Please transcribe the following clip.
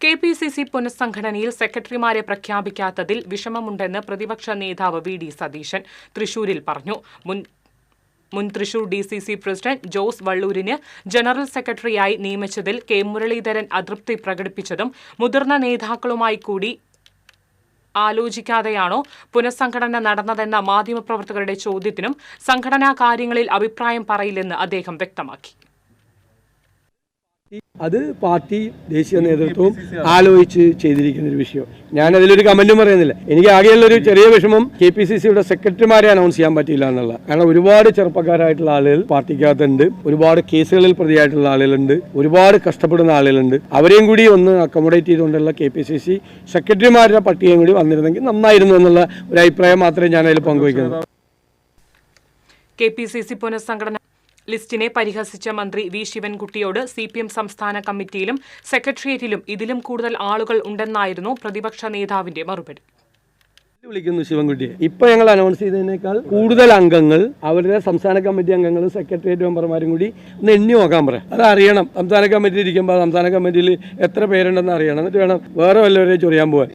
K P C C പുനഃസംഘടനയിൽ സെക്രട്ടറിമാരെ പ്രഖ്യാപിക്കാത്തതിൽ വിഷമമുണ്ടെന്ന് പ്രതിപക്ഷ നേതാവ് വി ഡി സതീശൻ തൃശൂരിൽ പറഞ്ഞു. മുൻ മുൻ Thrissur D C C president Jose വള്ളൂരിന് general സെക്രട്ടറിയായി നിയമിച്ചതിൽ കെ മുരളീധരൻ അതൃപ്തി പ്രകടിപ്പിച്ചതും മുതിർന്ന നേതാക്കളുമായി കൂടി ആലോചിക്കാതെയാണോ പുനഃസംഘടന നടന്നതെന്ന മാധ്യമപ്രവർത്തകരുടെ ചോദ്യത്തിനും സംഘടനാ കാര്യങ്ങളിൽ അഭിപ്രായം പറയില്ലെന്ന് അദ്ദേഹം വ്യക്തമാക്കി. അത് പാർട്ടി ദേശീയ നേതൃത്വവും ആലോചിച്ച് ചെയ്തിരിക്കുന്ന ഒരു വിഷയം. ഞാൻ അതിലൊരു കമന്റും പറയുന്നില്ല. എനിക്ക് ആകെയുള്ള ഒരു ചെറിയ വിഷമം കെ പി സി സിയുടെ സെക്രട്ടറിമാരെ അനൗൺസ് ചെയ്യാൻ പറ്റിയില്ല എന്നുള്ള കാരണം ഒരുപാട് ചെറുപ്പക്കാരായിട്ടുള്ള ആളുകൾ പാർട്ടിക്കകത്തുണ്ട്. ഒരുപാട് കേസുകളിൽ പ്രതിയായിട്ടുള്ള ആളുകളുണ്ട്. ഒരുപാട് കഷ്ടപ്പെടുന്ന ആളുകളുണ്ട്. അവരെയും കൂടി ഒന്ന് അക്കോമഡേറ്റ് ചെയ്തുകൊണ്ടുള്ള കെ പി സി സി സെക്രട്ടറിമാരുടെ പട്ടികയും കൂടി വന്നിരുന്നെങ്കിൽ നന്നായിരുന്നു എന്നുള്ള ഒരു അഭിപ്രായം മാത്രമേ ഞാൻ അതിൽ പങ്കുവയ്ക്കുന്നുള്ളൂ. കെ പി സി സി പുനഃസംഘടന ലിസ്റ്റിനെ പരിഹസിച്ച മന്ത്രി വി. ശിവൻകുട്ടിയോട് സി പി എം സംസ്ഥാന കമ്മിറ്റിയിലും സെക്രട്ടേറിയറ്റിലും ഇതിലും കൂടുതൽ ആളുകൾ ഉണ്ടെന്നായിരുന്നു പ്രതിപക്ഷ നേതാവിന്റെ മറുപടി. വിളിക്കുന്നു ശിവൻകുട്ടിയെ ഇപ്പൊ ഞങ്ങൾ അനൗൺസ് ചെയ്തതിനേക്കാൾ കൂടുതൽ അംഗങ്ങൾ അവരുടെ സംസ്ഥാന കമ്മിറ്റി അംഗങ്ങളും സെക്രട്ടേറിയറ്റ് മെമ്പർമാരും കൂടി ഒന്ന് എണ്ണി നോക്കാൻ പറയാം അത് അറിയണം സംസ്ഥാന കമ്മിറ്റി ഇരിക്കുമ്പോൾ സംസ്ഥാന കമ്മിറ്റിയിൽ എത്ര പേരുണ്ടെന്ന് അറിയണം. എന്നിട്ട് വേണം വേറെ വല്ലവരെയും ചൊറിയാൻ പോകാൻ